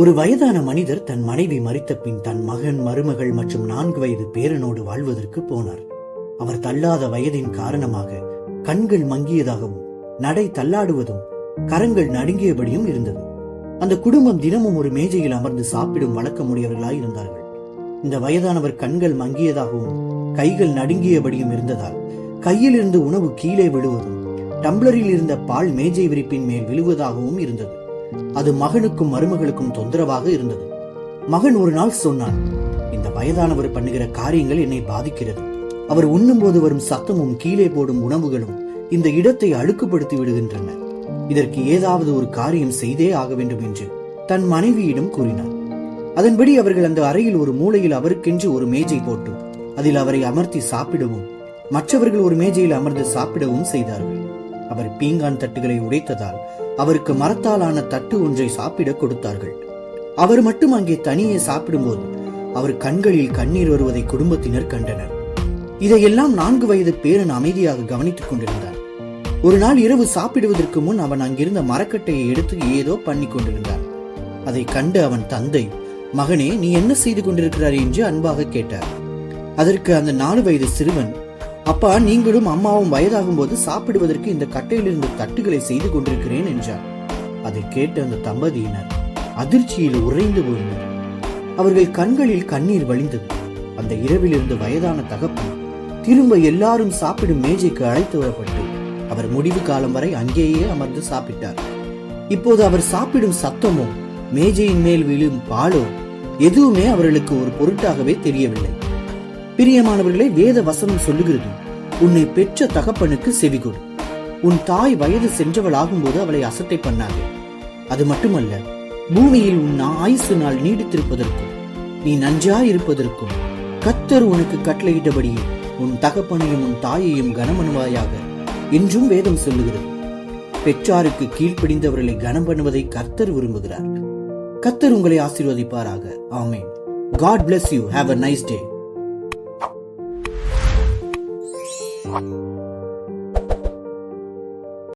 ஒரு வயதான மனிதர் தன் மனைவி மறித்த பின் தன் மகன் மருமகள் மற்றும் நான்கு வயது பேரனோடு வாழ்வதற்கு போனார். அவர் தள்ளாத வயதின் காரணமாக கண்கள் மங்கியதாகவும் நடை தள்ளாடுவதும் கரங்கள் நடுங்கியபடியும் இருந்தது. அந்த குடும்பம் தினமும் ஒரு மேஜையில் அமர்ந்து சாப்பிடும் வழக்கமுடையவர்களாய் இருந்தார்கள். இந்த வயதானவர் கண்கள் மங்கியதாகவும் கைகள் நடுங்கியபடியும் இருந்ததால் கையில் இருந்து உணவு கீழே விழுவதும் டம்ளரில் இருந்த பால் மேஜை விரிப்பின் மேல் விழுவதாகவும் இருந்தது. அது மகனுக்கும் மருமகளுக்கும் தொந்தரவாக இருந்தது. மகன் ஒரு நாள் சொன்னான் இந்த வயதானவர் பண்ணுகிற காரியங்கள் என்னை பாதிக்கிறது. அவர் உண்ணும்போது வரும் சத்தமும் கீழே போடும் உணவுகளும் இந்த இடத்தை அழுக்குப்படுத்தி விடுகின்றன. இதற்கு ஏதாவது ஒரு காரியம் செய்தே ஆக வேண்டும் என்று தன் மனைவியிடம் கூறினார் அதன்படி அவர்கள் அந்த அறையில் ஒரு மூலையில் அவருக்கென்று ஒரு மேஜை போட்டு அதில் அவரை அமர்த்தி சாப்பிடவும் மற்றவர்கள் ஒரு மேஜையில் அமர்ந்து சாப்பிடவும் செய்தார்கள். அவர் பீங்கான் தட்டுகளை உடைத்ததால் அவருக்கு மரத்தாலான தட்டு ஒன்றை சாப்பிட கொடுத்தார்கள். அவர் மட்டும் அங்கே தனியே சாப்பிடும்போது அவர் கண்களில் கண்ணீர் வருவதை குடும்பத்தினர் கண்டனர். இதையெல்லாம் நான்கு வயது பேரன் அமைதியாக கவனித்துக் கொண்டிருந்தார். ஒரு நாள் இரவு சாப்பிடுவதற்கு முன் அவன் அங்கிருந்த மரக்கட்டையை எடுத்து ஏதோ பண்ணி கொண்டிருந்தான் அதை கண்டு அவன் தந்தை மகனே நீ என்ன செய்து கொண்டிருக்கிறார் என்று அன்பாக கேட்டார். அதற்கு அந்த நாலு வயது சிறுவன் அப்பா நீங்களும் அம்மாவும் வயதாகும் போது சாப்பிடுவதற்கு இந்த கட்டையிலிருந்து தட்டுகளை செய்து கொண்டிருக்கிறேன் என்றார். அதை கேட்ட அந்த தம்பதியினர் அதிர்ச்சியில் உறைந்து போயினர். அவர்கள் கண்களில் கண்ணீர் வழிந்தது. அந்த இரவில் இருந்து வயதான தகப்பன் திரும்ப எல்லாரும் சாப்பிடும் மேஜைக்கு அழைத்து வரப்பட்டு அவர் முடிவு காலம் வரை அங்கேயே அமர்ந்து சாப்பிட்டார். இப்போது அவர் சாப்பிடும் சத்தமோ மேஜையின் மேல் விழும் பாலோ எதுவுமே அவர்களுக்கு ஒரு பொருட்டாகவே தெரியவில்லை. பிரியமானவர்களை வேத வசனம் சொல்லுகிறது உன்னை பெற்ற தகப்பனுக்கு செவிகொடு உன் தாய் வயது சென்றவளாகும் போது அவளை அசட்டை பண்ணாங்க அது மட்டுமல்ல பூமியில் உன் ஆயுசு நாள் நீடித்திருப்பதற்கும் நீ நஞ்சா இருப்பதற்கும் கத்தர் உனக்கு கட்டளையிட்டபடியே உன் தகப்பனையும் உன் தாயையும் கனமனுவாயாக என்றும் வேதம் சொல்லுகிறது. பெற்றாருக்கு கீழ்ப்படிந்தவர்களை கனம் பண்ணுவதை கர்த்தர் விரும்புகிறார். கர்த்தர் உங்களை ஆசீர்வதிப்பாராக. ஆமேன். God bless you have a nice day 我。